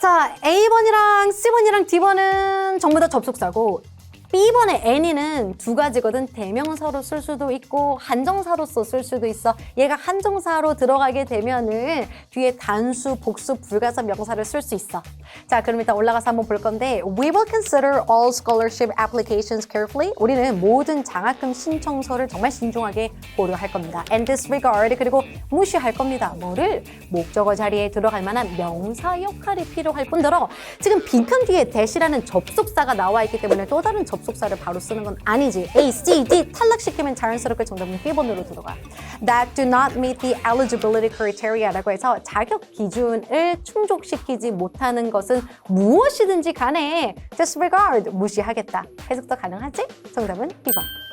자, A번이랑 C번이랑 D번은 전부 다 접속사고 B번의 any는 두 가지거든. 대명사로 쓸 수도 있고 한정사로서 쓸 수도 있어. 얘가 한정사로 들어가게 되면은 뒤에 단수, 복수, 불가사 명사를 쓸 수 있어. 자, 그럼 일단 올라가서 한번 볼 건데 We will consider all scholarship applications carefully. 우리는 모든 장학금 신청서를 정말 신중하게 고려할 겁니다. And disregard 그리고 무시할 겁니다. 뭐를 목적어 자리에 들어갈 만한 명사 역할이 필요할 뿐더러 지금 빈칸 뒤에 대시라는 접속사가 나와 있기 때문에 또 다른 접속사를 바로 쓰는 건 아니지. A, C, D 탈락시키면 자연스럽게 정답은 B번으로 들어가. That do not meet the eligibility criteria라고 해서 자격 기준을 충족시키지 못하는 것은 무엇이든지 간에 disregard 무시하겠다. 해석도 가능하지? 정답은 B번.